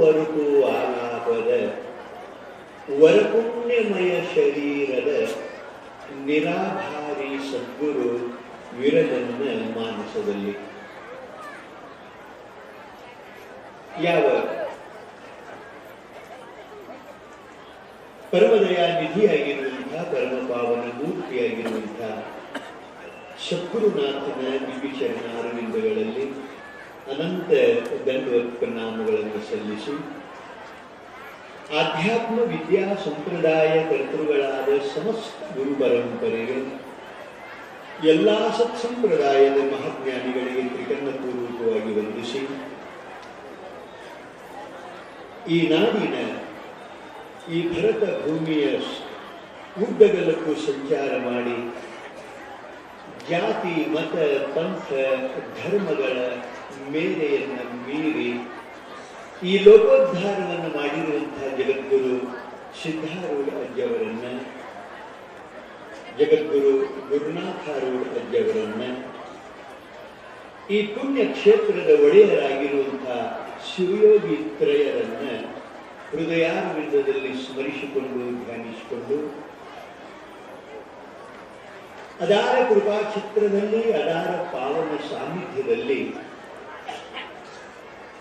ವರುಕು ಆಲಾಪದ, ವರಪುಣ್ಯಮಯ ಶರೀರದ ನಿರಾಭಾರಿ ಸದ್ಗುರು ವಿರದನ್ನ ಮಾನಸದಲ್ಲಿ. ಯಾವ? ಪರಮದಯ ನಿಧಿಯಾಗಿರುವಂತಹ ಪರಮ ಪಾವನ ಮೂರ್ತಿಯಾಗಿರುವಂತಹ ಸದ್ಗುರುನಾಥನ ದಿವ್ಯಚರಣ ಅರವಿಂದಗಳಲ್ಲಿ ಅನಂತ ದಂಡವತ್ ಪ್ರಣಾಮಗಳನ್ನು ಸಲ್ಲಿಸಿ ಆಧ್ಯಾತ್ಮ ವಿದ್ಯಾ ಸಂಪ್ರದಾಯ ಕರ್ತೃಗಳಾದ ಸಮಸ್ತ ಗುರು ಪರಂಪರೆಗೆ ಎಲ್ಲ ಸತ್ಸಂಪ್ರದಾಯದ ಮಹಾಜ್ಞಾನಿಗಳಿಗೆ ತ್ರಿಕರಣಪೂರ್ವಕವಾಗಿ ವಂದಿಸಿ, ಈ ನಾಡಿನ ಈ ಭರತ ಭೂಮಿಯ ಉದ್ದಗಲಕ್ಕೂ ಸಂಚಾರ ಮಾಡಿ ಜಾತಿ, ಮತ, ಪಂಥ, ಧರ್ಮಗಳ ಮೇರೆಯನ್ನು ಮೀರಿ ಈ ಲೋಕೋದ್ಧಾರವನ್ನು ಮಾಡಿರುವಂತಹ ಜಗದ್ಗುರು ಸಿದ್ಧಾರೂಢ ಅಜ್ಜವರನ್ನ, ಜಗದ್ಗುರು ಗುರುನಾಥಾರೂಢ ಅಜ್ಜವರನ್ನ, ಈ ಪುಣ್ಯ ಕ್ಷೇತ್ರದ ಒಡೆಯರಾಗಿರುವಂತಹ ಶಿವಯೋಗಿ ತ್ರಯರನ್ನ ಹೃದಯಾರವಿಂದದಲ್ಲಿ ಸ್ಮರಿಸಿಕೊಂಡು ಧ್ಯಾನಿಸಿಕೊಂಡು ಅದಾರ ಚಿತ್ರದಲ್ಲಿ, ಅದಾರ ಪಾವನ ಸಾನ್ನಿಧ್ಯದಲ್ಲಿ.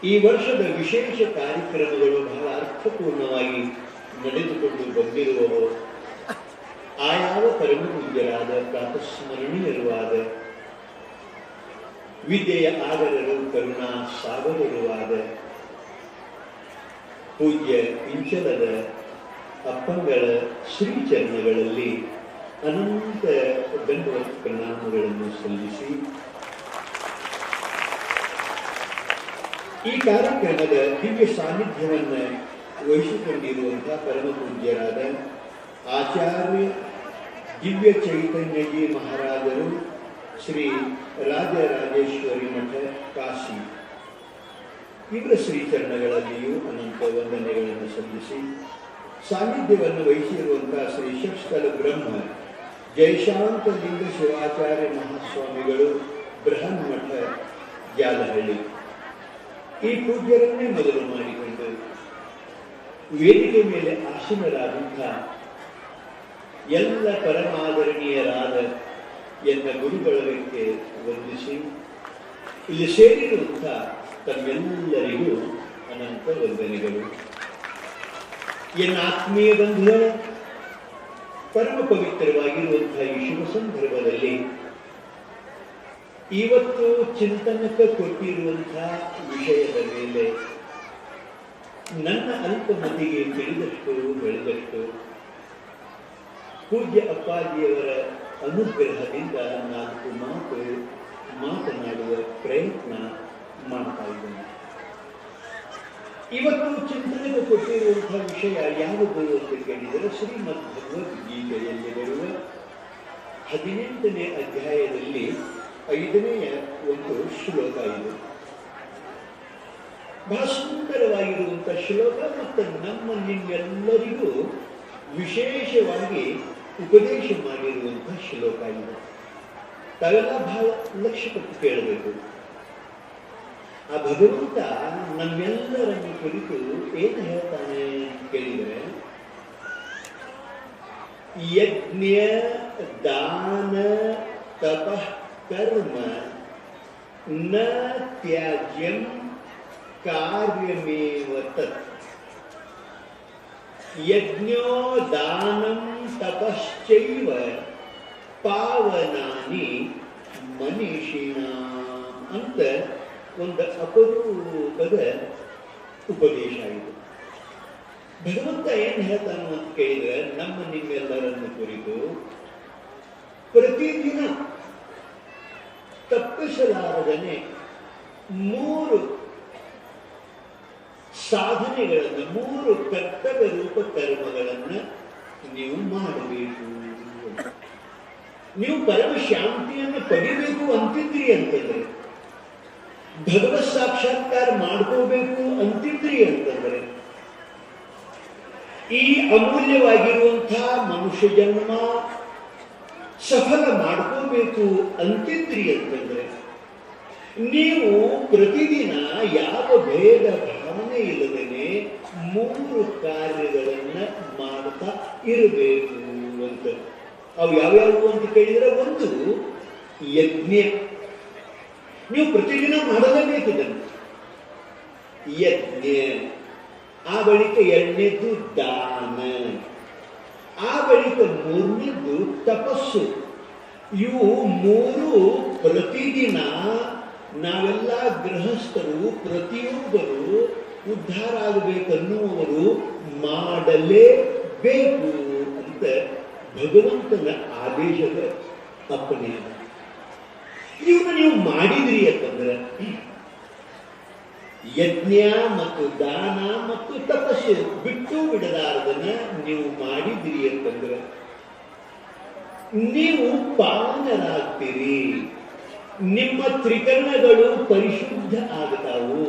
ಈ ವರ್ಷದ ವಿಶೇಷ ಕಾರ್ಯಕ್ರಮಗಳು ಬಹಳ ಅರ್ಥಪೂರ್ಣವಾಗಿ ನಡೆದುಕೊಂಡು ಬಂದಿರುವವರು ಆಯಾವ ಪರಮಪೂಜ್ಯರಾದ ಪ್ರಾತಸ್ಮರಣೀಯರುವಾದ ವಿದ್ಯೆಯ ಆಗರರು ಕರುಣಾ ಸಾಗರರುವಾದ ಪೂಜ್ಯ ಇಂಚಲದ ಅಪ್ಪಂಗಳ ಶ್ರೀಚರಣಗಳಲ್ಲಿ ಅನಂತ ದಂಡವತ್ ಪ್ರಣಾಮಗಳನ್ನು ಸಲ್ಲಿಸಿ. ಈ ಕಾರ್ಯಕ್ರಮದ ದಿವ್ಯ ಸಾನ್ನಿಧ್ಯವನ್ನು ವಹಿಸಿಕೊಂಡಿರುವಂತಹ ಪರಮ ಪೂಜ್ಯರಾದ ಆಚಾರ್ಯ ದಿವ್ಯ ಚೈತನ್ಯಜಿ ಮಹಾರಾಜರು ಶ್ರೀ ರಾಜರಾಜೇಶ್ವರಿ ಮಠ ಕಾಶಿ. ಇವರ ಶ್ರೀಚರಣಗಳಲ್ಲಿಯೂ ಅನಂತ ವಂದನೆಗಳನ್ನು ಸಲ್ಲಿಸಿ ಸಾನ್ನಿಧ್ಯವನ್ನು ವಹಿಸಿರುವಂತಹ ಶ್ರೀ ಶಕ್ಷಲ ಬ್ರಹ್ಮ ಜಯಶಾಂತ ಲಿಂಗ ಶಿವಾಚಾರ್ಯ ಮಹಾಸ್ವಾಮಿಗಳು ಬೃಹನ್ಮಠ ಜಾಲಹಳ್ಳಿ. ಈ ಪೂಜ್ಯರನ್ನೇ ಮೊದಲು ಮಾಡಿಕೊಂಡು ವೇದಿಕೆ ಮೇಲೆ ಆಸೀನರಾದಂಥ ಎಲ್ಲ ಪರಮಾದರಣೀಯರಾದ ಎನ್ನ ಗುರುಗಳಕ್ಕೆ ವಂದಿಸಿ, ಇಲ್ಲಿ ಸೇರಿರುವಂಥ ತಮ್ಮೆಲ್ಲರಿಗೂ ಅನಂತ ವಂದನೆಗಳು. ಎನ್ನ ಆತ್ಮೀಯ ಬಂಧುಗಳೇ ಪರಮ ಪವಿತ್ರವಾಗಿರುವಂತಹ ಈ ಶುಭ ಸಂದರ್ಭದಲ್ಲಿ ಇವತ್ತು ಚಿಂತನಕ್ಕೆ ಕೊಟ್ಟಿರುವಂತಹ ವಿಷಯದ ಮೇಲೆ ನನ್ನ ಅಲ್ಪಮತಿಗೆ ತಿಳಿದಷ್ಟು, ಬೆಳೆದಷ್ಟು ಪೂಜ್ಯ ಅಪ್ಪಾಜಿಯವರ ಅನುಗ್ರಹದಿಂದ ನಾಲ್ಕು ಮಾತು ಮಾತನಾಡುವ ಪ್ರಯತ್ನ ಮಾಡ್ತಾ ಇದ್ದೇನೆ. ಇವತ್ತು ಚಿಂತನೆಗೆ ಕೊಟ್ಟಿರುವಂತಹ ವಿಷಯ ಯಾವುದು ಅಂತ ಕೇಳಿದರೆ ಶ್ರೀಮದ್ ಭಗವದ್ಗೀತೆಯಲ್ಲಿ ಬರುವ ಹದಿನೆಂಟನೇ ಅಧ್ಯಾಯದಲ್ಲಿ ಐದನೆಯ ಒಂದು ಶ್ಲೋಕ ಇದು. ಬಹಳ ಸುಂದರವಾಗಿರುವಂತಹ ಶ್ಲೋಕ ಮತ್ತು ನಮ್ಮ ನಿಮ್ಮೆಲ್ಲರಿಗೂ ವಿಶೇಷವಾಗಿ ಉಪದೇಶ ಮಾಡಿರುವಂತಹ ಶ್ಲೋಕ ಇದು. ತಾವೆಲ್ಲ ಭಾವ ಲಕ್ಷ್ಯಪಟ್ಟು ಕೇಳಬೇಕು. ಆ ಭಗವಂತ ನಮ್ಮೆಲ್ಲರನ್ನು ಕುರಿತು ಏನು ಹೇಳ್ತಾನೆ ಅಂತ ಕೇಳಿದರೆ, ಯಜ್ಞ, ದಾನ, ತಪಃ, ಕರ್ಮ, ನ ತ್ಯಾಜ್ಯಂ ಕಾರ್ಯಮೇವ ತತ್. ಯಜ್ಞೋ, ದಾನಂ, ತಪಶ್ಚೈವ ಪಾವನಾನಿ ಮನೀಷಿಣ ಅಂತ ಒಂದು ಅಪರೂಪದ ಉಪದೇಶ ಇದು. ಭಗವಂತ ಏನ್ ಹೇಳ್ತಾನು ಅಂತ ಕೇಳಿದ್ರೆ ನಮ್ಮ ನಿಮ್ಮೆಲ್ಲರನ್ನು ಕುರಿತು ಪ್ರತಿದಿನ ತಪ್ಪಿಸಲಾರದನೆ ಮೂರು ಸಾಧನೆಗಳನ್ನು, ಮೂರು ಕರ್ತವ್ಯ ರೂಪ ಕರ್ಮಗಳನ್ನು ನೀವು ಮಾಡಬೇಕು. ನೀವು ಪರಮ ಶಾಂತಿಯನ್ನು ಪಡಿಬೇಕು ಅಂತಿದ್ರಿ ಅಂತಂದ್ರೆ ಭಗವತ್ ಸಾಕ್ಷಾತ್ಕಾರ ಮಾಡ್ಕೋಬೇಕು ಅಂತಿದ್ರಿ ಅಂತಂದ್ರೆ, ಈ ಅಮೂಲ್ಯವಾಗಿರುವಂತಹ ಮನುಷ್ಯ ಜನ್ಮ ಸಫಲ ಮಾಡ್ಕೋಬೇಕು ಅಂತಿದ್ರಿ ಅಂತಂದ್ರೆ, ನೀವು ಪ್ರತಿದಿನ ಯಾವ ಭೇದ ಭಾವನೆ ಇಲ್ಲದೇನೆ ಮೂರು ಕಾರ್ಯಗಳನ್ನ ಮಾಡ್ತಾ ಇರಬೇಕು ಅಂತ. ಅವು ಯಾವ್ಯಾವು ಅಂತ ಕೇಳಿದ್ರೆ ಒಂದು ಯಜ್ಞ. ನೀವು ಪ್ರತಿದಿನ ಮಾಡಲೇಬೇಕು ಇದನ್ನು ಯಜ್ಞ. ಆ ಬಳಿಕ ಎರಡನೇದು ದಾನ ಆ ಬಳಿಕ ಮೂರನೇದು ತಪಸ್ಸು. ಇವು ಮೂರು ಪ್ರತಿದಿನ ನಾವೆಲ್ಲ ಗೃಹಸ್ಥರು, ಪ್ರತಿಯೊಬ್ಬರು ಉದ್ಧಾರ ಆಗಬೇಕನ್ನುವರು ಮಾಡಲೇಬೇಕು ಅಂತ ಭಗವಂತನ ಆದೇಶದ ಅಪ್ಪಣೆ ಅದ. ಇವನ್ನ ನೀವು ಮಾಡಿದ್ರಿ ಅಂತಂದ್ರೆ ಯಜ್ಞ ಮತ್ತು ದಾನ ಮತ್ತು ತಪಸ್ಸು ಬಿಟ್ಟು ಬಿಡದಾರದನ್ನ ನೀವು ಮಾಡಿದ್ರಿ ಅಂತಂದ್ರೆ ನೀವು ಪಾವನರಾಗ್ತೀರಿ ನಿಮ್ಮ ತ್ರಿಕರಣಗಳು ಪರಿಶುದ್ಧ ಆಗ್ತಾವು.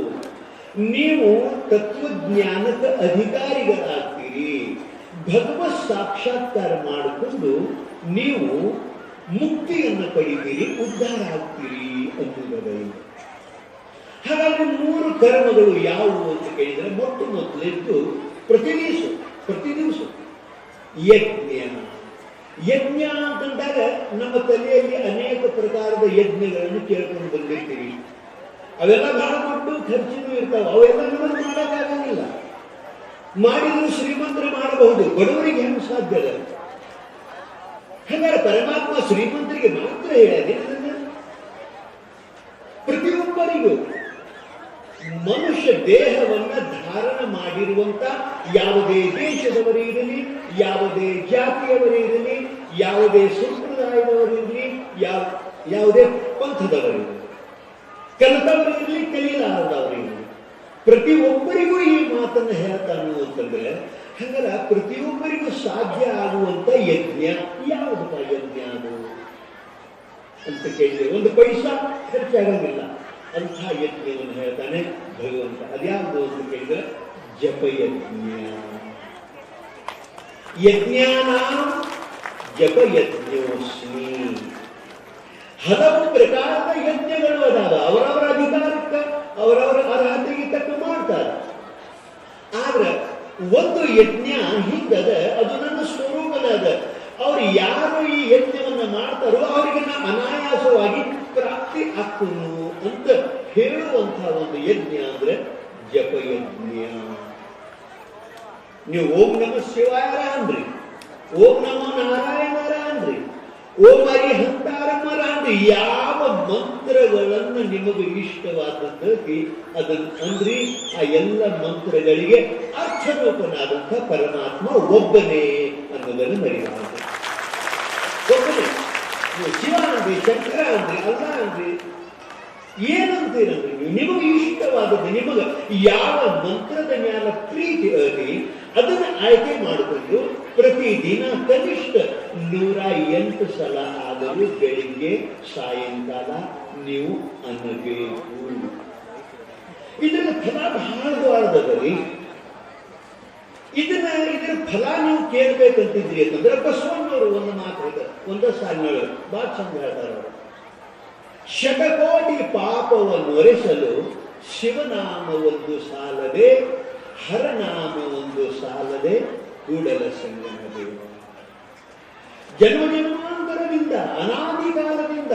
ನೀವು ತತ್ವಜ್ಞಾನದ ಅಧಿಕಾರಿಗಳಾಗ್ತೀರಿ. ಭಗವತ್ ಸಾಕ್ಷಾತ್ಕಾರ ಮಾಡಿಕೊಂಡು ನೀವು ಮುಕ್ತಿಯನ್ನು ಪಡಿತೀರಿ ಉದ್ಧಾರ ಆಗ್ತೀರಿ ಅನ್ನುವುದೇ ಹಾಗಾಗಿ ಮೂರು ಕರ್ಮಗಳು ಯಾವುವು ಅಂತ ಕೇಳಿದರೆ, ಮೊಟ್ಟ ಮೊದಲಿದ್ದು ಪ್ರತಿ ದಿವಸ ಪ್ರತಿ ದಿವಸ ಯಜ್ಞ. ಯಜ್ಞ ಅಂತಂದಾಗ ನಮ್ಮ ತಲೆಯಲ್ಲಿ ಅನೇಕ ಪ್ರಕಾರದ ಯಜ್ಞಗಳನ್ನು ಕೇಳ್ಕೊಂಡು ಬಂದಿರ್ತೀವಿ ಅವೆಲ್ಲ ಬಹಳ ದೊಡ್ಡ ಖರ್ಚಿನೂ ಇರ್ತಾವೆ, ಅವೆಲ್ಲ ನಮಗೆ ಮಾಡೋಕ್ಕಾಗಂಗಿಲ್ಲ. ಮಾಡಿದ್ರು ಶ್ರೀಮಂತರು ಮಾಡಬಹುದು, ಬಡವರಿಗೆ ಹೆಂಗೆ ಸಾಧ್ಯ ಅದ? ಹಾಗಾದ್ರೆ ಪರಮಾತ್ಮ ಶ್ರೀಮಂತರಿಗೆ ಮಾತ್ರ ಹೇಳ್ಯಾನೆ ಅದನ್ನ ಪ್ರತಿಯೊಬ್ಬರಿಗೂ ಮನುಷ್ಯ ದೇಹವನ್ನ ಧಾರಣ ಮಾಡಿರುವಂತ ಯಾವುದೇ ದೇಶದವರೇ ಇರಲಿ, ಯಾವುದೇ ಜಾತಿಯವರೇ ಇರಲಿ, ಯಾವುದೇ ಸಂಪ್ರದಾಯದವರಿರಲಿ ಯಾವ, ಯಾವುದೇ ಪಂಥದವರಿರಲಿ ಕಲಿತವರಿರಲಿ ಪ್ರತಿ ಒಬ್ಬರಿಗೂ ಈ ಮಾತನ್ನು ಹೇಳ್ತಾನು ಅಂತಂದ್ರೆ ಹಂಗಾರ ಪ್ರತಿಯೊಬ್ಬರಿಗೂ ಸಾಧ್ಯ ಆಗುವಂತ ಯಜ್ಞ. ಯಾವುದಪ್ಪ ಯಜ್ಞ ಅದು? ಅಂತ ಕೇಳಿದೆ ಒಂದು ಪೈಸಾ ಖರ್ಚಾಗಂಗಿಲ್ಲ. ಅಂಥ ಯಜ್ಞವನ್ನು ಹೇಳ್ತಾನೆ ಭಗವಂತ. ಅದ್ಯಾವುದು ಅಂತ ಕೇಳಿದ್ರೆ ಜಪಯಜ್ಞ ಯಜ್ಞಾನ ಜಪಯಜ್ಞೋಸ್ಮಿ ಹಲವು ಪ್ರಕಾರದ ಯಜ್ಞಗಳು ಅದಾವ. ಅವರವರ ಅಧಿಕಾರಕ್ಕೆ, ಅವರವರ ಅರ್ಹತೆಗೆ ತಕ್ಕ ಮಾಡ್ತಾರೆ. ಆದ್ರೆ ಒಂದು ಯಜ್ಞ ಹಿಂದದ ಅದು ನನ್ನ ಸ್ವರೂಪದ ಅವ್ರು ಯಾರು ಈ ಯಜ್ಞವನ್ನು ಮಾಡ್ತಾರೋ ಅವರಿಗೆ ನಾನು ಅನಾಯಾಸವಾಗಿ ಪ್ರಾಪ್ತಿ ಆಗ್ತನು ಅಂತ ಹೇಳುವಂತಹ ಒಂದು ಯಜ್ಞ ಅಂದ್ರೆ ಜಪಯಜ್ಞ. ನೀವು ಓಂ ನಮ ಶಿವಾಯ ಅಂದ್ರಿ. ಓಂ ನಮ ನಾರಾಯಣರ ಅಂದ್ರಿ. ಓಂ ಹರಿಹಂತಾರಮ್ಮರ ಅಂದ್ರೆ ಯಾವ ಮಂತ್ರಗಳನ್ನು ನಿಮಗೆ ಇಷ್ಟವಾದದ್ದು ಅದನ್ನು ಅಂದ್ರಿ ಆ ಎಲ್ಲ ಮಂತ್ರಗಳಿಗೆ ಅರ್ಥರೂಪನಾದಂಥ ಪರಮಾತ್ಮ ಒಬ್ಬನೇ ಅನ್ನೋದನ್ನು ಮರೆಯಬಾರದು. ಒಬ್ಬನೇ. ಶಿವ ಅಂದ್ರಿ ಶಂಕರ ಅಂದ್ರಿ ಅಲ್ಲ ಅಂದ್ರಿ ಏನಂತೀರಂದ್ರೆ ನಿಮಗೆ ಇಷ್ಟವಾದದ್ದು ನಿಮಗೆ ಯಾವ ಮಂತ್ರದ ಮ್ಯಾಲ ಪ್ರೀತಿ ಅದನ್ನ ಆಯ್ಕೆ ಮಾಡಿಕೊಂಡು ಪ್ರತಿದಿನ ಕನಿಷ್ಠ ನೂರ ಎಂಟು ಸಲ ಆದರೂ ಬೆಳಿಗ್ಗೆ, ಸಾಯಂಕಾಲ ನೀವು ಅನ್ನಬೇಕು. ಇದರ ಫಲ ಬಹಳ ದೊಡ್ಡದರಿ ಇದನ್ನ, ಇದರ ಫಲ ನೀವು ಕೇಳ್ಬೇಕಂತಿದ್ರಿ ಅಂತಂದ್ರೆ ಬಸವಣ್ಣವರು ಒಂದು ಮಾತು ಒಂದ ಸಾಲಿನವರು ಬಹಳ ಚಂದ ಹೇಳ್ತಾರ ಶತಕೋಟಿ ಪಾಪವನ್ನು ಒರೆಸಲು ಶಿವನಾಮ ಒಂದು ಸಾಲದೆ, ಹರನಾಮ ಒಂದು ಸಾಲದೆ ಕೂಡಲ ಜನ್ಮ ಜನ್ಮಾಂತರದಿಂದ ಅನಾದಿ ಕಾಲದಿಂದ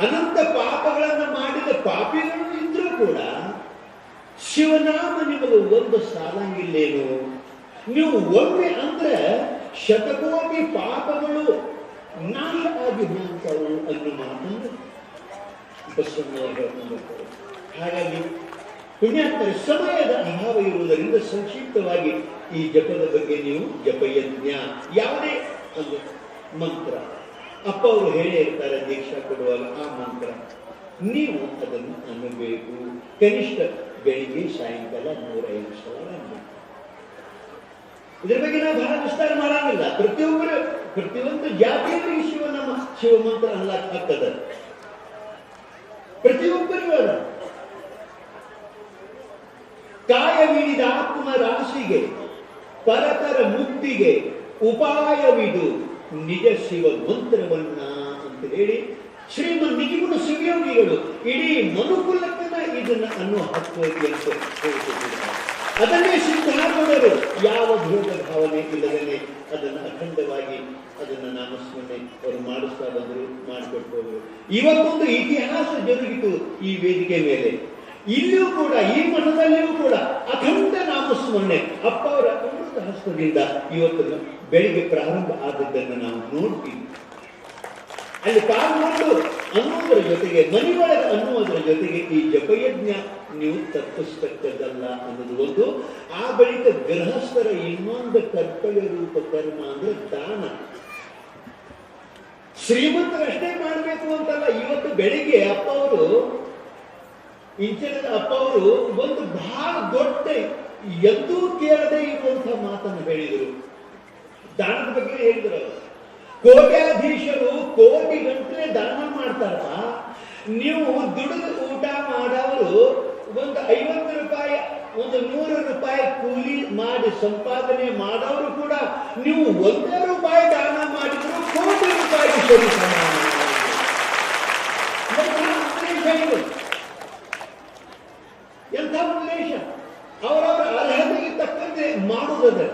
ಅನಂತ ಪಾಪಗಳನ್ನು ಮಾಡಿದ ಪಾಪಿಗಳು ಇದ್ರೂ ಕೂಡ ಶಿವನಾಮ ನಿಮಗೆ ಒಂದು ಸಾಲಂಗಿಲ್ಲೇನು? ನೀವು ಒಮ್ಮೆ ಅಂದ್ರೆ ಶತಕೋಟಿ ಪಾಪಗಳು ನಾಶ ಆಗಿ ಹೋಗ್ತಾವು ಅನ್ನೋ ಹಾಗಾಗಿ ಪುಣ್ಯಾತ್ಮರ ಸಮಯದ ಅಭಾವ ಇರುವುದರಿಂದ ಸಂಕ್ಷಿಪ್ತವಾಗಿ ಈ ಜಪದ ಬಗ್ಗೆ ನೀವು ಜಪಯಜ್ಞ. ಯಾವುದೇ ಒಂದು ಮಂತ್ರ. ಅಪ್ಪ ಅವರು ಹೇಳೇ ಇರ್ತಾರೆ, ದೀಕ್ಷಾ ಕೊಡುವಾಗ ಆ ಮಂತ್ರ. ನೀವು ಅದನ್ನು ಅನ್ನಬೇಕು ಕನಿಷ್ಠ ಬೆಳಿಗ್ಗೆ ಸಾಯಂಕಾಲ ನೂರೈದು ಸಲ ಇದ್ರ ಬಗ್ಗೆ ನಾವು ಬಹಳ ವಿಸ್ತಾರ ಮಾಡಂಗಿಲ್ಲ. ಪ್ರತಿಯೊಬ್ಬರು, ಪ್ರತಿಯೊಂದು ಶಿವನಾಮ ಶಿವ ಮಂತ್ರ ಅನ್ಲಾಕ್ ಆಗ್ತದ. ಪ್ರತಿಯೊಬ್ಬರಿಗೂ ಕಾಯ ಕಾಯವಿಡಿದ ಆತ್ಮ ರಾಶಿಗೆ ಪರತರ ಮುಕ್ತಿಗೆ ಉಪಾಯವಿದು ನಿಜ ಶಿವ ಮಂತ್ರವನ್ನ ಅಂತ ಹೇಳಿ ಶ್ರೀಮನ್ ನಿಜಗುಣ ಶಿವಯೋಗಿಗಳು ಇಡೀ ಮನುಕುಲಕ್ಕನ ಇದನ್ನ ಅನ್ನುವ ಐತಿ ಅಂತ ಹೇಳ್ತಿದ್ದಾರೆ. ಅದನ್ನೇ ಸಿದ್ಧಾರೂಢರು ಯಾವ ಭೇದ ಭಾವನೆ ಇಲ್ಲದೇನೆ ಅದನ್ನು ಅಖಂಡವಾಗಿ ಅದನ್ನು ನಾಮಸ್ಮರಣೆ ಅವರು ಮಾಡಿಸ್ತಾ ಬಂದರು ಮಾಡಿಕೊಟ್ಟು ಇವತ್ತೊಂದು ಇತಿಹಾಸ ಜರುಗಿತು ಈ ವೇದಿಕೆ ಮೇಲೆ. ಇಲ್ಲಿಯೂ ಕೂಡ, ಈ ಮಠದಲ್ಲಿಯೂ ಕೂಡ ಅಖಂಡ ನಾಮಸ್ಮರಣೆ. ಅಪ್ಪ ಅವರ ಅಮೃತ ಹಸ್ತದಿಂದ ಇವತ್ತು ಬೆಳಿಗ್ಗೆ ಪ್ರಾರಂಭ ಆದದ್ದನ್ನು ನಾವು ನೋಡ್ತೀವಿ. ಅಲ್ಲಿ ಕಾಲ್ಗೊಂಡು ಅನ್ನುವುದರ ಜೊತೆಗೆ, ಮನೆಯೊಳಗೆ ಅನ್ನುವುದರ ಜೊತೆಗೆ ಈ ಜಪಯಜ್ಞ ನೀವು ತಪ್ಪಿಸ್ತಕ್ಕದ್ದಲ್ಲ ಅನ್ನೋದು ಒಂದು. ಆ ಬಳಿಕ ಗೃಹಸ್ಥರ ಇನ್ನೊಂದು ಕರ್ತವ್ಯ ರೂಪ ಕರ್ಮ ಅಂದ್ರೆ ದಾನ. ಶ್ರೀಮಂತರಷ್ಟೇ ಮಾಡಬೇಕು ಅಂತಲ್ಲ, ಇವತ್ತು ಬೆಳಿಗ್ಗೆ ಅಪ್ಪ ಅವರು ಇಂಚಿನ ಅಪ್ಪ ಅವರು ಒಂದು ಬಹಳ ದೊಡ್ಡ ಎಂದೂ ಕೇಳದೆ ಇರುವಂತಹ ಮಾತನ್ನು ಹೇಳಿದರು. ದಾನದ ಬಗ್ಗೆ ಹೇಳಿದ್ರು ಕೋಟ್ಯಾಧೀಶರು ಕೋಟಿ ಗಂಟಲೆ ದಾನ ಮಾಡ್ತಾರ. ನೀವು ದುಡಿದು ಊಟ ಮಾಡವರು ಒಂದು ಐವತ್ತು ರೂಪಾಯಿ, ಒಂದು ನೂರು ರೂಪಾಯಿ ಕೂಲಿ ಮಾಡಿ ಸಂಪಾದನೆ ಮಾಡೋರು ಕೂಡ ನೀವು ಒಂದೇ ರೂಪಾಯಿ ದಾನ ಮಾಡಿದ್ರು ಕೋಟಿ ರೂಪಾಯಿ ಸರಿ ಸಮಾನ ಎಂಥ ಉದ್ದೇಶ ಇದು? ಎಂಥ ಉದ್ದೇಶ ಅವರವರ ಅರ್ಹತೆಗೆ ತಕ್ಕಂತೆ ಮಾಡುವುದದ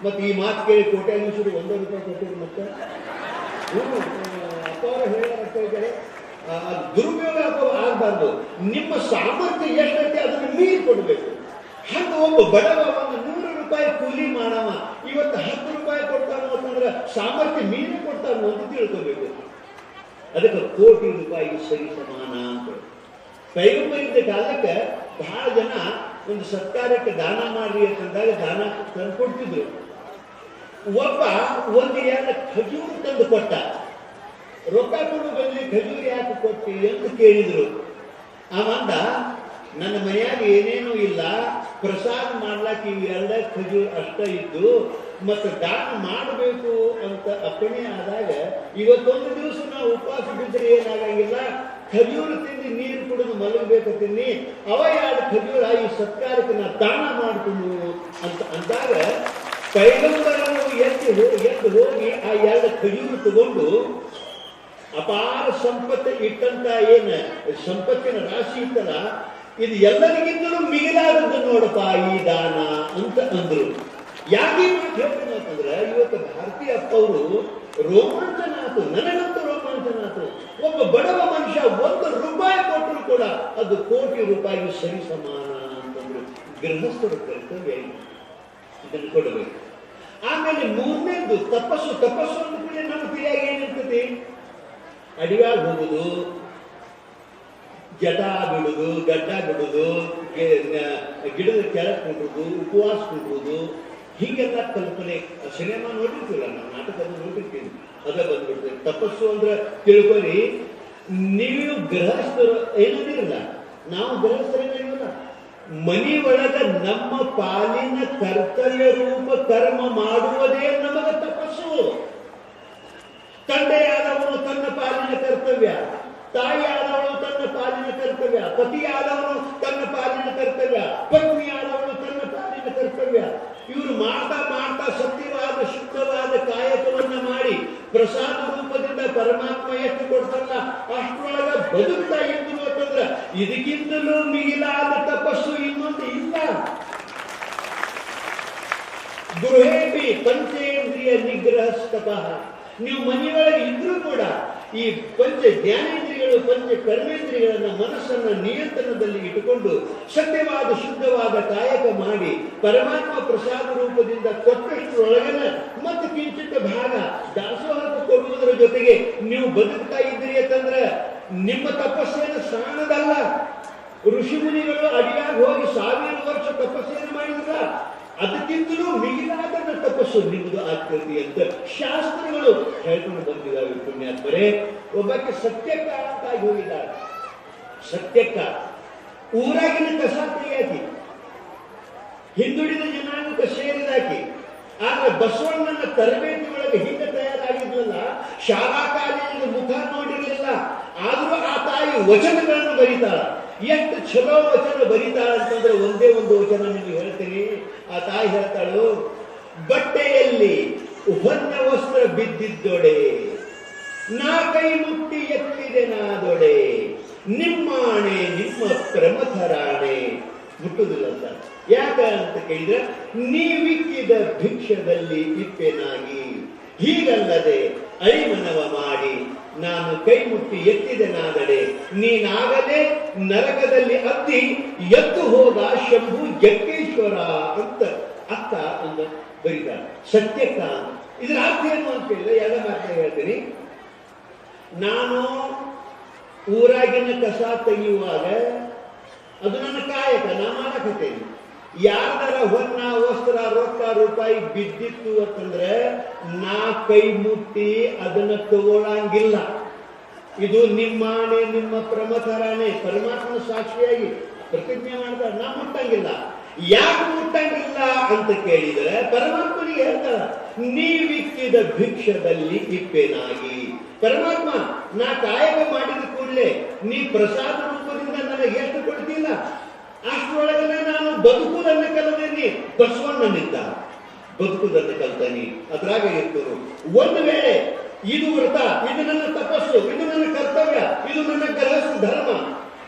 ಮತ್ತೆ ಈ ಮಾತು ಕೇಳಿ ಕೋಟ್ಯಾಧೀಶರು ಒಂದೇ ರೂಪಾಯಿ ಕೊಟ್ಟಿದ್ರು ಮತ್ತೆ? ಹ್ಞೂ, ಅಪ್ಪ ಅವರು ಹೇಳೋರಪ್ಪ ಇದ್ದಾರೆ ದುರುಪಯೋಗ ಅಪ್ಪ ಆಗಬಾರ್ದು. ನಿಮ್ಮ ಸಾಮರ್ಥ್ಯ ಎಷ್ಟೈತೆ ಅದನ್ನು ಮೀರಿ ಕೊಡಬೇಕು. ಹಂಗ ಒಬ್ಬ ಬಡವ ಒಂದು ನೂರು ರೂಪಾಯಿ ಕೂಲಿ ಮಾಡವ ಇವತ್ತು ಹತ್ತು ರೂಪಾಯಿ ಕೊಡ್ತಾನೋ ಅಂತಂದ್ರೆ ಸಾಮರ್ಥ್ಯ ಮೀರಿ ಕೊಡ್ತಾನೋ ಅಂತ ತಿಳ್ಕೊಬೇಕು. ಅದಕ್ಕೆ ಕೋಟಿ ರೂಪಾಯಿ ಸರಿ ಸಮಾನ ಅಂತ ಪೈಗಂಬರಿದ್ದ ಕಾಲಕ್ಕೆ ಬಹಳ ಜನ ಒಂದು ಸರ್ಕಾರಕ್ಕೆ ದಾನ ಮಾಡಿ ಅಂತಂದಾಗ ದಾನ ತಂದು ಕೊಡ್ತಿದ್ರು ಒಬ್ಬ ಒಂದು ಎರಡು ಖಜೂರು ತಂದು ಕೊಟ್ಟ. ರೊಕ್ಕ ಕೊಡು ಬದಲಿ ಖಜೂರು ಯಾಕೆ ಕೊಟ್ಟಿ ಎಂದು ಕೇಳಿದ್ರು. ಅವಂದ ನನ್ನ ಮನೆಯಾಗ ಏನೇನೂ ಇಲ್ಲ. ಪ್ರಸಾದ ಮಾಡ್ಲಾಕ ಇವು ಎರಡ ಖಜೂರ್ ಅಷ್ಟ ಇದ್ದು, ಮತ್ತು ದಾನ ಮಾಡಬೇಕು ಅಂತ ಅಪ್ಪಣೆ ಆದಾಗ ಇವತ್ತೊಂದು ದಿವಸ ನಾವು ಉಪವಾಸ ಬಿದ್ದರೆ ಏನಾಗಂಗಿಲ್ಲ? ಖಜೂರು ತಿಂದು ನೀರು ಕುಡಿದು ಮಲಗಬೇಕು ತಿನ್ನಿ. ಅವ ಎರಡು ಖಜೂರ, ಈ ಸತ್ಕಾರಕ್ಕೆ ನಾ ದಾನ ಮಾಡ್ತೀನಿ ಅಂತ ಅಂದಾಗ ಪೈಗಂಬರನ್ನು ಎತ್ತಿ ಹೋ- ಎದ್ದು ಹೋಗಿ ಆ ಎರಡು ಖಜೂರು ತಗೊಂಡು ಅಪಾರ ಸಂಪತ್ತು ಇಟ್ಟಂತ ಏನ ಸಂಪತ್ತಿನ ರಾಶಿ ಇತ್ತಲ್ಲ, ಇದು ಎಲ್ಲರಿಗಿಂತಲೂ ಮಿಗಿಲಾದದ್ದು ನೋಡಪ್ಪ ಈ ದಾನ ಅಂತ ಅಂದ್ರು. ಯಾಕೆ ಹೇಳ್ತೀನಿ ಅಂತಂದ್ರೆ, ಇವತ್ತು ಭಾರತೀಯ ಅಪ್ಪ ಅವರು ರೋಮಾಂಚನ ಒಬ್ಬ ಬಡವ ಮನುಷ್ಯ ಒಂದು ರೂಪಾಯಿ ಕೊಟ್ಟರು ಕೂಡ ಅದು ಕೋಟಿ ರೂಪಾಯಿಗೆ ಸರಿ ಸಮಾನ ಅಂತಂದ್ರೆ. ಗೃಹಸ್ಥರ ಕರ್ತವ್ಯ ಇದು. ಇದನ್ನು ಕೊಡಬೇಕು. ಆಮೇಲೆ ಮೂರನೇದು ತಪಸ್ಸು. ತಪಸ್ಸು ಅಂದ ಕೂಡಲೇ ನಮ್ಮ ಕೈಯಾಗಿ ಏನಿರ್ತದೆ? ಅಡಿಯಾಗಿ ಹೋಗುದು ಜಟ ಬಿಡುದು, ಗಡ್ಡ ಬಿಡುದು ಗಿಡದ ಕೆಳಗೆ ಕುಂಡ್ರುದು ಉಪವಾಸ ಕೊಡುವುದು ಹೀಗೆಲ್ಲ ಕಲ್ಪನೆ. ಸಿನಿಮಾ ನೋಡಿರ್ತೀವಲ್ಲ ನಾವು ನಾಟಕದಲ್ಲಿ ನೋಡಿರ್ತೀವಿ ಅದ ಬಂದ್ಬಿಡ್ತದೆ ತಪಸ್ಸು ಅಂದ್ರೆ ತಿಳ್ಕೊಳ್ಳಿ, ನೀವು ಗೃಹಸ್ಥರು ಏನಂದಿರಲ್ಲ, ನಾವು ಗೃಹಸ್ಥರೇನಿಲ್ಲ ಮನಿ ಒಳಗ ನಮ್ಮ ಪಾಲಿನ ಕರ್ತವ್ಯ ರೂಪ ಕರ್ಮ ಮಾಡುವುದೇ ನಮಗ ತಪಸ್ಸು. ತಂದೆಯಾದವನು ತನ್ನ ಪಾಲಿನ ಕರ್ತವ್ಯ ತಾಯಿಯಾದವಳು ತನ್ನ ಪಾಲಿನ ಕರ್ತವ್ಯ ಪತಿಯಾದವನು ತನ್ನ ಪಾಲಿನ ಕರ್ತವ್ಯ ಪತ್ನಿಯಾದವಳು ತನ್ನ ಪಾಲಿನ ಕರ್ತವ್ಯ. ಇವರು ಮಾಡ್ತಾ ಮಾಡ್ತಾ ಸತ್ಯವಾದ, ಶುದ್ಧವಾದ ಕಾಯಕವನ್ನ ಮಾಡಿ ಪ್ರಸಾದ ರೂಪದಿಂದ ಪರಮಾತ್ಮ ಎಷ್ಟು ಕೊಡ್ತಾನ ಅಷ್ಟರೊಳಗ ಬದುಕ್ತಾ ಇದ್ದು ಅಂತಂದ್ರ ಇದಕ್ಕಿಂತಲೂ ಮಿಗಿಲಾದ ತಪಸ್ಸು ಇನ್ನೊಂದು ಇಲ್ಲ. ಗೃಹೇಪಿ ಪಂಚೇಂದ್ರಿಯ ನಿಗ್ರಹಸ್ತಪಃ. ನೀವು ಮನೆಯೊಳಗೆ ಇದ್ರೂ ಕೂಡ ಈ ಪಂಚ ಜ್ಞಾನೇಂದ್ರಿಯಗಳು, ಪಂಚ ಕರ್ಮೇಂದ್ರಿಯಗಳನ್ನ ಮನಸ್ಸನ್ನ ನಿಯಂತ್ರಣದಲ್ಲಿ ಇಟ್ಟುಕೊಂಡು ಸತ್ಯವಾದ, ಶುದ್ಧವಾದ ಕಾಯಕ ಮಾಡಿ ಪರಮಾತ್ಮ ಪ್ರಸಾದ ರೂಪದಿಂದ ಕೊಟ್ಟಷ್ಟರೊಳಗನ ಮತ್ತು ಕಿಂಚಿತ ಭಾಗ ಕೊಡುವುದರ ಜೊತೆಗೆ ನೀವು ಬದುಕ್ತಾ ಇದ್ದೀರಿ ಅಂತಂದ್ರೆ ನಿಮ್ಮ ತಪಸ್ಸೇನು ಸಾಣದಲ್ಲ ಋಷಿ ಮುನಿಗಳು ಅಡಿಯಾಗಿ ಹೋಗಿ ಸಾವಿರ ವರ್ಷ ತಪಸ್ಸೇನು ಮಾಡಿದ್ರ ಅದಕ್ಕಿಂತಲೂ ಮಿಗಿಲಾದ ತಪಸ್ಸು ನಿಮ್ಮದು ಆಗ್ತದೆ ಅಂತ ಶಾಸ್ತ್ರಗಳು ಹೇಳ್ಕೊಂಡು ಬಂದಿದ್ದಾವೆ ಪುಣ್ಯಾತ್ಮರೇ. ಒಬ್ಬಕ್ಕೆ ಸತ್ಯಕ್ಕಾಗಿ ಹೋಗಿದ್ದಾರೆ ಸತ್ಯಕ್ಕ ಊರಾಗಿನ ಕಸ ತೆಗೆಯಾಕಿ ಹಿಂದುಳಿದ ಜನಾಂಗಕ್ಕೆ ಸೇರಿದಾಕಿ. ಆದ್ರೆ ಬಸವಣ್ಣನ ತರಬೇತಿ ಒಳಗೆ ಹಿಂದೆ ತಯಾರಾಗಿದ್ವಲ್ಲ, ಶಾಲಾ ಕಾಲೇಜಿನ ಮುಖ ನೋಡಿರಲಿಲ್ಲ. ಆದರೂ ಆ ತಾಯಿ ವಚನಗಳನ್ನು ಬರೀತಾಳ. ಎಷ್ಟು ಚಲೋ ವಚನ ಬರೀತಾಳ ಅಂತಂದ್ರೆ ಒಂದೇ ಒಂದು ವಚನ ನಿಮಗೆ ಹೇಳ್ತೀನಿ. ಆ ತಾಯಿ ಹೇಳ್ತಾಳು, ಬಟ್ಟೆಯಲ್ಲಿ ಹೊನ್ನ ವಸ್ತ್ರ ಬಿದ್ದಿದ್ದೊಡೆ, ನಾ ಕೈ ಮುಟ್ಟಿ ಎತ್ತಿದೆ ನಾದೊಡೆ, ನಿಮ್ಮಾಣೆ ನಿಮ್ಮ ಪ್ರಮಥರಾಣೆ. ಮುಟ್ಟುದಿಲ್ಲ ಅಂತ. ಯಾಕ ಅಂತ ಕೇಳಿದ್ರೆ, ನೀವಿಕ್ಕಿದ ಭಿಕ್ಷದಲ್ಲಿ ಇಪ್ಪೆನಾಗಿ. ಹೀಗಲ್ಲದೆ ಐಮನವ ಮಾಡಿ, ನಾನು ಕೈ ಮುಟ್ಟಿ ಎತ್ತಿದೆನಾದರೆ ನೀನಾಗಲೇ ನರಕದಲ್ಲಿ ಅತ್ತಿ ಎದ್ದು ಹೋದ ಶಂಭು ಜಗ್ಗೇಶ್ವರ ಅಂತ ಅತ್ತ ಅಂತ ಬರೀತಾರೆ. ಸತ್ಯಕ್ಕ. ಇದರ ಅರ್ಥ ಏನು ಅಂತ ಹೇಳಿದ್ರೆ ಎಲ್ಲ ಅರ್ಥ ಹೇಳ್ತೀನಿ. ನಾನು ಊರಾಗಿನ ಕಸ ತೆಗೆಯುವಾಗ ಅದು ನನ್ನ ಕಾಯಕ ನಾ ಮಾಡಕತ್ತೇನೆ. ಯಾರ್ದಾರ ಹೊನ್ನ ವಸ್ತ್ರ, ರೊಕ್ಕ, ರೂಪಾಯಿ ಬಿದ್ದಿತ್ತು ಅಂತಂದ್ರೆ ನಾ ಕೈ ಮುಟ್ಟಿ ಅದನ್ನ ತಗೊಳಂಗಿಲ್ಲ. ಇದು ನಿಮ್ಮಾಣೆ, ನಿಮ್ಮ ಪ್ರಮಥರಾಣೆ ಪರಮಾತ್ಮ ಸಾಕ್ಷಿಯಾಗಿ ಪ್ರತಿಜ್ಞೆ ಮಾಡ್ತಾರೆ ನಾ ಮುಟ್ಟಂಗಿಲ್ಲ. ಯಾಕೆ ಮುಟ್ಟಂಗಿಲ್ಲ ಅಂತ ಕೇಳಿದರೆ ಪರಮಾತ್ಮನಿಗೆ ಹೇಳ್ತಾರ, ನೀವಿಕ್ಕಿದ ಭಿಕ್ಷದಲ್ಲಿ ಇಪ್ಪೇನಾಗಿ. ಪರಮಾತ್ಮ, ನಾ ಕಾಯಕ ಮಾಡಿದ ಕೂಡಲೇ ನೀ ಪ್ರಸಾದ ರೂಪದಿಂದ ನನಗೆ ಎಷ್ಟು ಕೊಡ್ತಿಲ್ಲ ಅಷ್ಟರೊಳಗನೆ ನಾನು ನನ್ನ ಕಲಿತೀನಿ ಬಸವಣ್ಣನಿದ್ದ ನನ್ನ ಕಲ್ತಾನಿ ಅದ್ರಾಗ ಇರ್ತರು. ಒಂದು ವೇಳೆ ಇದು ವ್ರತ, ಇದು ನನ್ನ ತಪಸ್ಸು, ಇದು ನನ್ನ ಕರ್ತವ್ಯ, ಇದು ನನ್ನ ಕಲಸು ಧರ್ಮ,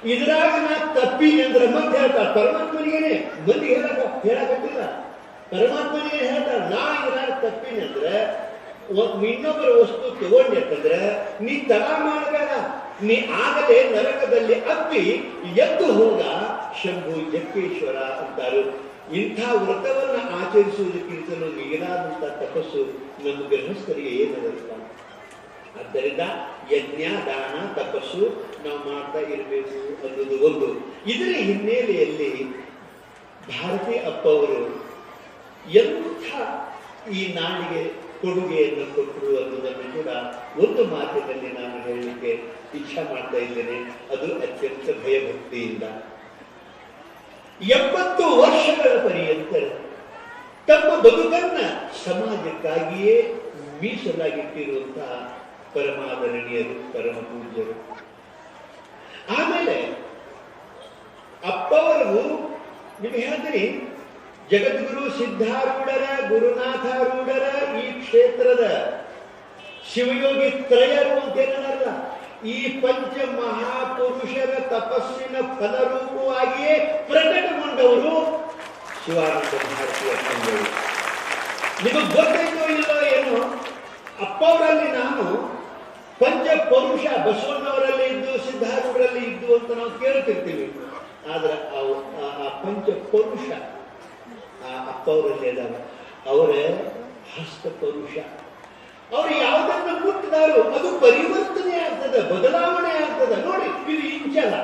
ಇದ್ರಾಗ ನಾ ತಪ್ಪಿ ಅಂದ್ರೆ ಮತ್ತೆ ಹೇಳ್ತಾರೆ ಪರಮಾತ್ಮನಿಗೇನೆ ಮಂದಿ ಹೇಳಕ ಹೇಳಕತ್ತಿಲ್ಲ ಪರಮಾತ್ಮನಿಗೆ ಹೇಳ್ತಾರೆ ನಾ ಇದ್ರಾಗ ತಪ್ಪಿನಿ ಅಂದ್ರೆ ಒ- ಇನ್ನೊಬ್ಬರ ವಸ್ತು ತಗೊಂಡೆ ಅಂತಂದ್ರೆ ನೀ ತರ ಮಾಡಬೇಡ ನೀ ಆಗಲೇ ನರಕದಲ್ಲಿ ಅಪ್ಪಿ ಎದ್ದು ಹೋಗ ಶಂಭು ಯಜ್ಞೇಶ್ವರ ಅಂತಾರೆ. ಇಂಥ ವ್ರತವನ್ನು ಆಚರಿಸುವುದಕ್ಕಿಂತಲೂ ಮಿಗಿಲಾದಂಥ ತಪಸ್ಸು ನಮ್ಮ ಗೃಹಸ್ಥರಿಗೆ ಏನಾಗುತ್ತ ಆದ್ದರಿಂದ ಯಜ್ಞ, ದಾನ, ತಪಸ್ಸು ನಾವು ಮಾಡ್ತಾ ಇರಬೇಕು ಅನ್ನೋದು ಒಂದು. ಇದರ ಹಿನ್ನೆಲೆಯಲ್ಲಿ ಭಾರತಿ ಅಪ್ಪ ಅವರು ಎಂಥ ಈ ನಾಡಿಗೆ ಕೊಡುಗೆಯನ್ನು ಕೊಟ್ಟರು ಅನ್ನೋದನ್ನು ಕೂಡ ಒಂದು ಮಾತಿನಲ್ಲಿ ನಾನು ಹೇಳಲಿಕ್ಕೆ ಇಚ್ಛೆ ಮಾಡ್ತಾ ಇದ್ದೇನೆ. ಅದು ಅತ್ಯಂತ ಭಯಭಕ್ತಿಯಿಂದ. ಎಪ್ಪತ್ತು ವರ್ಷಗಳ ಪರ್ಯಂತ ತಮ್ಮ ಬದುಕನ್ನ ಸಮಾಜಕ್ಕಾಗಿಯೇ ಮೀಸಲಾಗಿಟ್ಟಿರುವಂತಹ ಪರಮಾದರಣೀಯರು ಪರಮ ಪೂಜ್ಯರು ಆಮೇಲೆ ಅಪ್ಪವರು ನಿಮಗೆ ಹೇಳ್ತೀನಿ, ಜಗದ್ಗುರು ಸಿದ್ಧಾರೂಢರ, ಗುರುನಾಥಾರೂಢರ ಈ ಕ್ಷೇತ್ರದ ಶಿವಯೋಗಿ ತ್ರಯರು ಅಂತ ಏನಲ್ಲ ಈ ಪಂಚ ಮಹಾಪುರುಷರ ತಪಸ್ಸಿನ ಫಲರೂಪವಾಗಿಯೇ ಪ್ರಕಟಗೊಂಡವರು ಶಿವಾನಂದ ಭಾರತೀಯ ಸಂಘಗಳು ನಿಮಗೆ ಗೊತ್ತಾಯ್ತೋ ಇಲ್ಲೋ ಏನು, ಅಪ್ಪವರಲ್ಲಿ ನಾನು ಪಂಚ ಪುರುಷ ಬಸವಣ್ಣವರಲ್ಲಿ ಇದ್ದು, ಸಿದ್ಧಾರೂಢರಲ್ಲಿ ಇದ್ದು ಅಂತ ನಾವು ಕೇಳ್ತಿರ್ತೀವಿ. ಆದ್ರೆ ಆ- ಪಂಚ ಪುರುಷ, ಆ ಅಪ್ಪವರಲ್ಲಿ ಅದಾವ ಅವರ ಹಸ್ತ ಪೌರುಷ. ಅವ್ರು ಯಾವುದನ್ನು ಮುಟ್ಟಿದಾರೋ ಅದು ಪರಿವರ್ತನೆ ಆಗ್ತದೆ, ಬದಲಾವಣೆ ಆಗ್ತದೆ. ನೋಡಿ, ಇದು ಇಂಚಲ್ಲ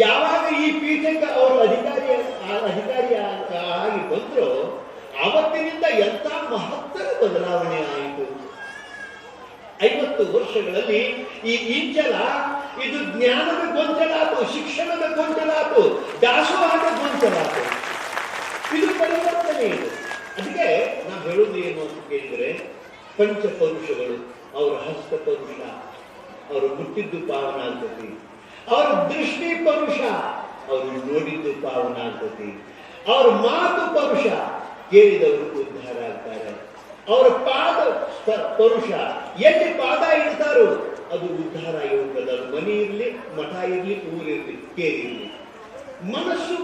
ಯಾವಾಗ ಈ ಪೀಠಕ್ಕೆ ಅವರು ಅಧಿಕಾರಿ ಅಧಿಕಾರಿ ಆಗಿ ಬಂದ್ರು ಆವತ್ತಿನಿಂದ ಎಂತ ಮಹತ್ತರ ಬದಲಾವಣೆ ಆಯಿತು? ಐವತ್ತು ವರ್ಷಗಳಲ್ಲಿ ಈ ಇಂಚಲ ಇದು ಜ್ಞಾನದ ಗೊಂಚಲಾತು ಶಿಕ್ಷಣದ ಗೊಂಚಲಾತು ದಾಸೋಹದ ಗೊಂಚಲಾತು ಇದು ಪರಿವರ್ತನೆ ಇದು. ಅದಕ್ಕೆ ನಾವು ಹೇಳೋದು ಏನು ಅಂತ ಕೇಳಿದ್ರೆ ಪಂಚಪರುಷಗಳು ಅವರ ಹಸ್ತ ಪರುಷ ಅವರು ಮುಟ್ಟಿದ್ದು ಪಾವನ ಆಗ್ತತಿ ಅವರ ದೃಷ್ಟಿ ಪರುಷ ಅವರು ನೋಡಿದ್ದು ಪಾವನ ಆಗ್ತತಿ ಅವ್ರ ಮಾತು ಪರುಷ ಕೇಳಿದವರು ಉದ್ಧಾರ ಆಗ್ತಾರೆ. ಅವರ ಪಾದ ಪೌರುಷ ಎಲ್ಲಿ ಪಾದ ಇಡ್ತಾರೋ ಅದು ಉದ್ಧಾರ ಹೋಗ್ತದೆ ಅದು ಮನೆ ಇರಲಿ, ಮಠ ಇರಲಿ ಊರಿರಲಿ ಕೇಳಿರಲಿ ಮನಸ್ಸು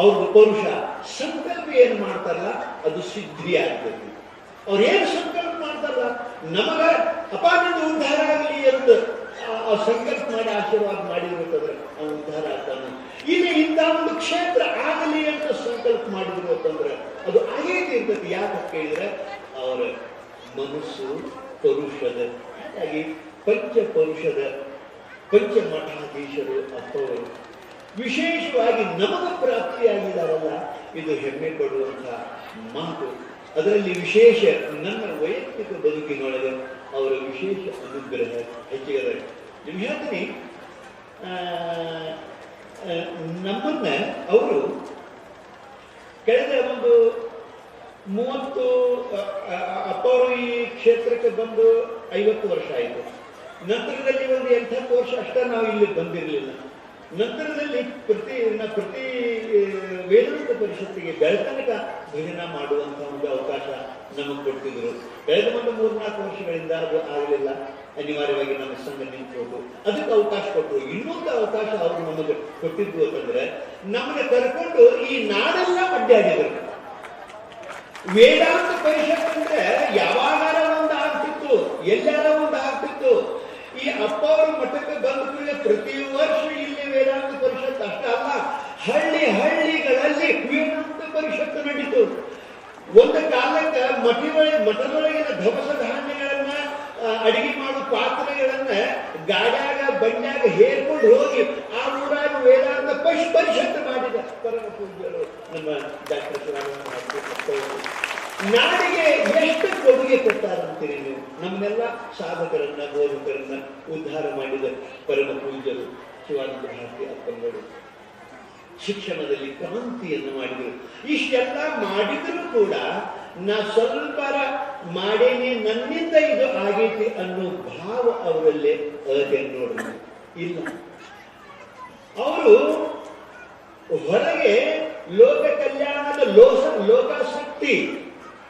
ಅವ್ರದ್ದು ಪರುಷ ಸಂಕಲ್ಪ ಏನು ಮಾಡ್ತಾರಲ್ಲ, ಅದು ಸಿದ್ಧಿ ಆಗ್ತದೆ ಅವ್ರು ಏನು ಸಂಕಲ್ಪ ಮಾಡ್ತಾರಲ್ಲ ನಮಗ ಅಪಾನದ ಉದ್ಧಾರ ಆಗಲಿ ಅಂತ ಆ- ಸಂಕಲ್ಪ ಮಾಡಿ ಆಶೀರ್ವಾದ ಮಾಡಿರ್ಬೇಕಾದ್ರೆ ಆ ಉದ್ಧಾರ ಆಗ್ತಾನೆ. ಇಲ್ಲಿ ಇಂಥ ಒಂದು ಕ್ಷೇತ್ರ ಆಗಲಿ ಅಂತ ಸಂಕಲ್ಪ ಮಾಡಿದ್ರು ಅಂತಂದ್ರೆ ಅದು ಆಗೇ ಇರ್ತೈತಿ. ಯಾಕೆ ಕೇಳಿದ್ರೆ ಅವರ ಮನಸ್ಸು ಪರುಷದ, ಹಾಗಾಗಿ ಪಂಚ ಪರುಷದ ಪಂಚಮಠಾಧೀಶರು ಅಥವಾ ವಿಶೇಷವಾಗಿ ನಮಗ ಪ್ರಾಪ್ತಿಯಾಗಿದ್ದಾರಲ್ಲ ಇದು ಹೆಮ್ಮೆ ಪಡುವಂತಹ ಮಾತು. ಅದರಲ್ಲಿ ವಿಶೇಷ ನನ್ನ ವೈಯಕ್ತಿಕ ಬದುಕಿನೊಳಗೆ ಅವರ ವಿಶೇಷ ಅನುಗ್ರಹ ಹೆಚ್ಚಿಗೆ ನಿಮ್ಗೆ ಹೇಳ್ತೀನಿ ನಮ್ಮನ್ನ ಅವರು ಕಳೆದ ಒಂದು ಮೂವತ್ತು ಅಪ್ಪವರು ಈ ಕ್ಷೇತ್ರಕ್ಕೆ ಬಂದು ಐವತ್ತು ವರ್ಷ ಆಯಿತು. ನಂತರದಲ್ಲಿ ಒಂದು ಎಂಟತ್ತು ವರ್ಷ ಅಷ್ಟೇ ನಾವು ಇಲ್ಲಿ ಬಂದಿರಲಿಲ್ಲ. ನಂತರದಲ್ಲಿ ಪ್ರತಿ ಪ್ರತಿ ವೇದಾಂತ ಪರಿಷತ್ತಿಗೆ ಬೆಳತನಕ ಭಜನ ಮಾಡುವಂತಹ ಒಂದು ಅವಕಾಶ ನಮಗೆ ಕೊಡ್ತಿದ್ರು. ಕಳೆದ ಒಂದು ಮೂರ್ನಾಲ್ಕು ವರ್ಷಗಳಿಂದ ಅದು ಆಗಲಿಲ್ಲ. ಅನಿವಾರ್ಯವಾಗಿ ನಮ್ಮ ಸಂಘ ನಿಂತು ಅದಕ್ಕೆ ಅವಕಾಶ ಕೊಟ್ಟರು ಇನ್ನೊಂದು ಅವಕಾಶ ಅವರು ನಮಗೆ ಕೊಟ್ಟಿದ್ದು ಅಂತಂದ್ರೆ ನಮಗೆ ಕರ್ಕೊಂಡು ಈ ನಾಡೆಲ್ಲ ಮಡ್ಡಿಯಾಗಿದೆ ವೇದಾಂತ ಪರಿಷತ್ ಅಂದ್ರೆ ಯಾವಾಗಾರ ಒಂದು ಆಗ್ತಿತ್ತು, ಎಲ್ಲಾರ ಒಂದು ಆಗ್ತಿತ್ತು. ಈ ಅಪ್ಪ ಅವ್ರ ಮಠಕ್ಕೆ ಬಂದ ಪ್ರತಿ ವರ್ಷ ಇಲ್ಲಿ ವೇದಾಂತ ಪರಿಷತ್ ಅಷ್ಟ ಅಲ್ಲ, ಹಳ್ಳಿ ಹಳ್ಳಿಗಳಲ್ಲಿ ವೇದಾಂತ ಪರಿಷತ್ತು ನಡೀತು. ಒಂದು ಕಾಲಕ್ಕೆ ಮಠದೊಳಗೆ ಮಠದೊಳಗಿನ ಧವಸ ಧಾನ್ಯಗಳನ್ನ ಅಡಿಗೆ ಮಾಡೋ ಪಾತ್ರೆಗಳನ್ನ ಗಾಡ್ಯಾಗ ಬಂಡ್ಯಾಗ ಹೇರ್ಕೊಂಡು ಹೋಗಿ ಆ ಊರಾಗ ವೇದಾಂತ ಪಶ್ ಪರಿಷತ್ ಮಾಡಿದ. ಪರಮ ಪೂಜ್ಯರು ನಮ್ಮ ಡಾಕ್ಟರ್ ನಾಡಿಗೆ ಎಷ್ಟು ಕೊಡುಗೆ ಕೊಟ್ಟಾರಂತೀರಿ ನೀವು ನಮ್ಮೆಲ್ಲ ಸಾಧಕರನ್ನ, ಬೋಧಕರನ್ನ ಉದ್ಧಾರ ಮಾಡಿದ ಪರಮ ಪೂಜರು ಶಿವಾನಂದ ಭಾರತಿ ಅಪ್ಪಂಗಳು ಶಿಕ್ಷಣದಲ್ಲಿ ಕ್ರಾಂತಿಯನ್ನು ಮಾಡಿದರು. ಇಷ್ಟೆಲ್ಲ ಮಾಡಿದರೂ ಕೂಡ ನಾ ಸ್ವಲ್ಪ ಮಾಡೇನೆ, ನನ್ನಿಂದ ಇದು ಆಗೈತಿ ಅನ್ನೋ ಭಾವ ಅವರಲ್ಲೇ ಅದೇ ನೋಡಿದ್ರು ಇಲ್ಲ. ಅವರು ಹೊರಗೆ ಲೋಕ ಕಲ್ಯಾಣದ ಲೋಕ ಲೋಕಾಸಕ್ತಿ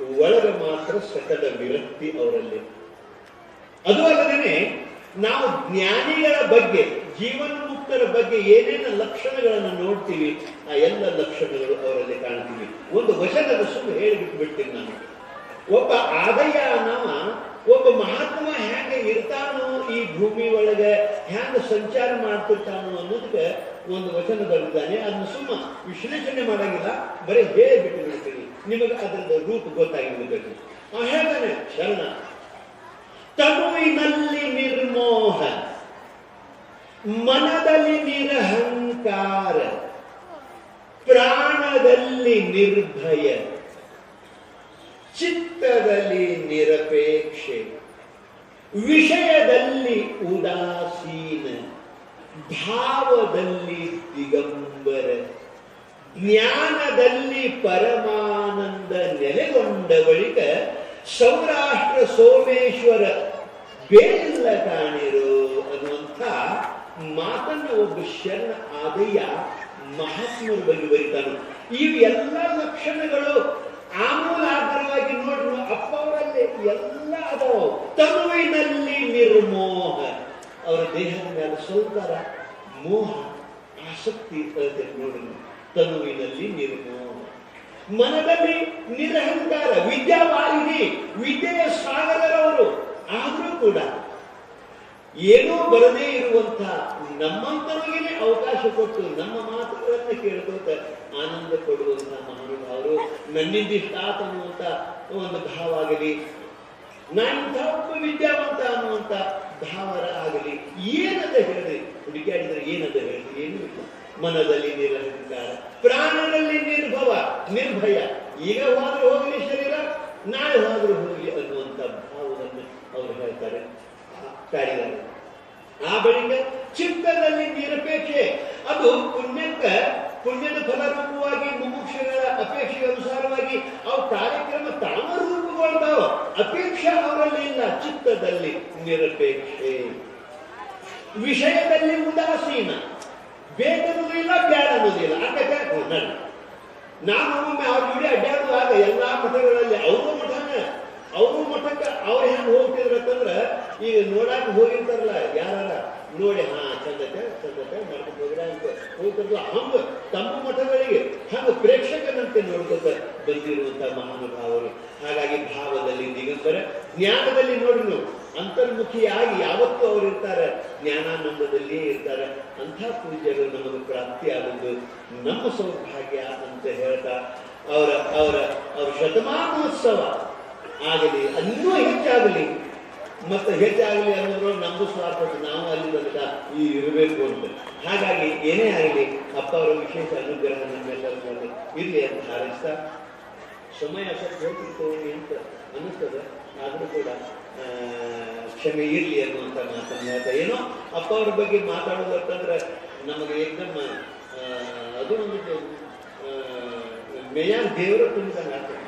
ಒಳಗೆ ಮಾತ್ರ ಸಕಲ ವಿರಕ್ತಿ ಅವರಲ್ಲಿ. ಅದು ಅಲ್ಲದೇನೆ, ನಾವು ಜ್ಞಾನಿಗಳ ಬಗ್ಗೆ ಜೀವನ ಮುಕ್ತರ ಬಗ್ಗೆ ಏನೇನು ಲಕ್ಷಣಗಳನ್ನು ನೋಡ್ತೀವಿ, ಆ ಎಲ್ಲ ಲಕ್ಷಣಗಳು ಅವರಲ್ಲಿ ಕಾಣ್ತೀವಿ. ಒಂದು ವಚನದ ಸುಮ್ಮನೆ ಹೇಳಿಬಿಟ್ಟು ಬಿಡ್ತೀನಿ ನಾನು. ಒಬ್ಬ ಆದಯ್ಯ ನಮ್ಮ ಒಬ್ಬ ಮಹಾತ್ಮ ಹೇಗೆ ಇರ್ತಾನೋ ಈ ಭೂಮಿ ಒಳಗೆ, ಹ್ಯಾಂಗ ಸಂಚಾರ ಮಾಡ್ತಿರ್ತಾನೋ ಅನ್ನೋದಕ್ಕೆ ಒಂದು ವಚನ ಬರ್ತಾನೆ ಅದನ್ನ ಸುಮ್ಮ ವಿಶ್ಲೇಷಣೆ ಮಾಡಂಗಿಲ್ಲ, ಬರೀ ಹೇಳಿಬಿಟ್ಟು ಬಿಡ್ತೀನಿ. ನಿಮಗೆ ಅದರದ ರೂಪ ಗೊತ್ತಾಗಿರ್ಬೇಕು. ಆ ಹೇಳ್ತಾನೆ ಶರಣ. ತನುವಿನಲ್ಲಿ ನಿರ್ಮೋಹ. ಮನದಲ್ಲಿ ನಿರಹಂಕಾರ. ಪ್ರಾಣದಲ್ಲಿ ನಿರ್ಭಯ. ಚಿತ್ತದಲ್ಲಿ ನಿರಪೇಕ್ಷೆ. ವಿಷಯದಲ್ಲಿ ಉದಾಸೀನ. ಭಾವದಲ್ಲಿ ದಿಗಂಬರ. ಜ್ಞಾನದಲ್ಲಿ ಪರಮಾನಂದ ನೆಲೆಗೊಂಡ ಬಳಿಕ ಸೌರಾಷ್ಟ್ರ ಸೋಮೇಶ್ವರ ಬೇರೆಲ್ಲ ಕಾಣಿರು ಅನ್ನುವಂಥ ಮಾತನ್ನ ಒಬ್ಬ ಶರಣ ಆದಯ್ಯ ಮಹಾತ್ಮರು ಬಗ್ಗೆ ಬರೀತಾನೆ. ಇವೆಲ್ಲ ಲಕ್ಷಣಗಳು ಆಮೂಲಾಗ್ರವಾಗಿ ನೋಡ್ರು ಅಪ್ಪ ಅವರಲ್ಲಿ ಎಲ್ಲ ಅದಾವ. ತನುವಿನಲ್ಲಿ ನಿರ್ಮೋಹ. ಅವರ ದೇಹದ ಮೇಲೆ ಸ್ವಲ್ಪ ಮೋಹ, ಆಸಕ್ತಿ ನೋಡ್ರಿ ತನುವಿನಲ್ಲಿ ನಿರ್ಮೋಹ ಮನದಲ್ಲಿ ನಿರಹಂಕಾರ, ವಿದ್ಯಾವಾಹಿನಿ, ವಿದ್ಯೆಯ ಸಾಗರರವರು ಆದರೂ ಕೂಡ ಏನೂ ಬರದೇ ಇರುವಂತ ನಮ್ಮಂತವರಿಗೆ ಅವಕಾಶ ಕೊಟ್ಟು ನಮ್ಮ ಮಾತುಗಳನ್ನು ಕೇಳ್ಕೊತ ಆನಂದ ಕೊಡುವಂತ ಮಹಾನುಭಾವರು. ನನ್ನಿಂದಿಷ್ಟಾತ ಅನ್ನುವಂತ ಒಂದು ಭಾವ ಆಗಲಿ ನಾನಿಂಥ ಒಬ್ಬ ವಿದ್ಯಾವಂತ ಅನ್ನುವಂತ ಭಾವರ ಆಗಲಿ ಏನದ ಹೇಳಿದ್ರಿ ಹುಡುಕಾಡಿದ್ರೆ ಏನದ ಹೇಳಿದ್ರಿ ಏನೂ ಇಲ್ಲ. ಮನದಲ್ಲಿ ನಿರಹಂಕಾರ ಪ್ರಾಣದಲ್ಲಿ ನಿರ್ಭವ, ನಿರ್ಭಯ. ಈಗ ಹೋದ್ರೂ ಹೋಗಲಿ ಶರೀರ, ನಾಳೆ ಹೋದ್ರೂ ಹೋಗಲಿ ಅನ್ನುವಂತ ಭಾವವನ್ನು ಅವರು ಹೇಳ್ತಾರೆ. ಆ ಬಳಿಕ ಚಿತ್ತದಲ್ಲಿ ನಿರಪೇಕ್ಷೆ. ಅದು ಪುಣ್ಯಕ್ಕ, ಪುಣ್ಯದ ಫಲರೂಪವಾಗಿ, ಮುಮುಕ್ಷಗಳ ಅಪೇಕ್ಷೆ ಅನುಸಾರವಾಗಿ ಅವು ಕಾರ್ಯಕ್ರಮ ತಾಮ ರೂಪುಗೊಳ್ತಾವ ಅಪೇಕ್ಷೆ ಅವರಲ್ಲಿ ಇಲ್ಲ, ಚಿತ್ತದಲ್ಲಿ ನಿರಪೇಕ್ಷೆ. ವಿಷಯದಲ್ಲಿ ಉದಾಸೀನ. ಬೇಕನ್ನೋದು ಇಲ್ಲ ಬ್ಯಾಡ ಅನ್ನೋದಿಲ್ಲ ಅಂತ ಕೇಳ್ತೀನಿ ನಾನು ಒಮ್ಮೆ ಅವ್ರ ಇಡೀ ಅಡ್ಡಾಡುವಾಗ ಎಲ್ಲಾ ಮಠಗಳಲ್ಲಿ ಅವರು ಮಠನ, ಅವರು ಮಠಕ್ಕೆ ಅವ್ರು ಹೆಂಗ್ ಹೋಗ್ತಿದ್ರು ಅಂತಂದ್ರ ಈಗ ನೋಡಾಕ ಹೋಗಿರ್ತಾರಲ್ಲ ಯಾರ ನೋಡಿ, ಹಾ ಚಂದತೆ ಚಂದತೆ ಮಾಡ್ಕೊಂಡು ಹೋಗಿರ ಅಂತ ಹೋಗ್ತಿರಲ್ಲ ಹಂಗ ತಮ್ಮ ಮಠಗಳಿಗೆ, ಹಂಗ ಪ್ರೇಕ್ಷಕನಂತೆ ನೋಡ್ಕೊತ ಬಂದಿರುವಂತ ಮಹಾನುಭಾವರು. ಹಾಗಾಗಿ ಭಾವದಲ್ಲಿ ದಿಗಂಬರ, ಜ್ಞಾನದಲ್ಲಿ ನೋಡಿ ನೀವು ಅಂತರ್ಮುಖಿಯಾಗಿ ಯಾವತ್ತೂ ಅವರು ಇರ್ತಾರೆ ಜ್ಞಾನಾನಂದದಲ್ಲಿಯೇ ಇರ್ತಾರೆ. ಅಂಥ ಪೂಜ್ಯರು ನಮಗೆ ಪ್ರಾಪ್ತಿಯಾದದ್ದು ನಮ್ಮ ಸೌಭಾಗ್ಯ ಅಂತ ಹೇಳ್ತಾ ಅವರ ಅವರ ಅವರ ಶತಮಾನೋತ್ಸವ ಆಗಲಿ, ಇನ್ನೂ ಹೆಚ್ಚಾಗಲಿ, ಮತ್ತೆ ಹೆಚ್ಚಾಗಲಿ ಅನ್ನೋದು ನಮ್ಮ ಸ್ವಾರ್ಥ ನಾವು ಅಲ್ಲಿ ಬಂದ ಈ ಇರಬೇಕು ಅಂತ. ಹಾಗಾಗಿ ಏನೇ ಆಗಲಿ, ಅಪ್ಪ ಅವರ ವಿಶೇಷ ಅನುಗ್ರಹ ನಮ್ಮೆಲ್ಲರ ಮೇಲೆ ಇರಲಿ ಅಂತ ಹಾರೈಸ್ತಾ, ಸಮಯ ಸ್ವಲ್ಪ ಅಂತ ಅನ್ನಿಸ್ತದೆ. ಆದರೂ ಕೂಡ ಕ್ಷಮೆ ಇರಲಿ ಅನ್ನುವಂಥ ಮಾತನ್ನು ಹೇಳ್ತಾ ಏನೋ ಅಪ್ಪ ಅವ್ರ ಬಗ್ಗೆ ಮಾತಾಡೋದಂತಂದ್ರೆ ನಮಗೆ ಏಕದಮ್ ಆ, ಅದು ಒಂದು ಮೇಯ ದೇವರ ತುಂಬಿದಂಗೆ ಆಗ್ತದೆ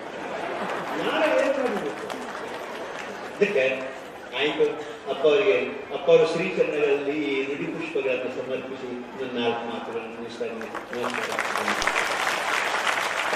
ಅದಕ್ಕೆ ಆಯ್ತು. ಅಪ್ಪ ಅವರಿಗೆ ಅಪ್ಪ ಅವರು ಶ್ರೀಚರಣಗಳಲ್ಲಿ ನುಡಿ ಪುಷ್ಪಗಳನ್ನು ಸಮರ್ಪಿಸಿ ನನ್ನ ನಾಲ್ಕು ಮಾತುಗಳನ್ನು ಇದ್ದೀನಿ. ನಮಸ್ಕಾರ.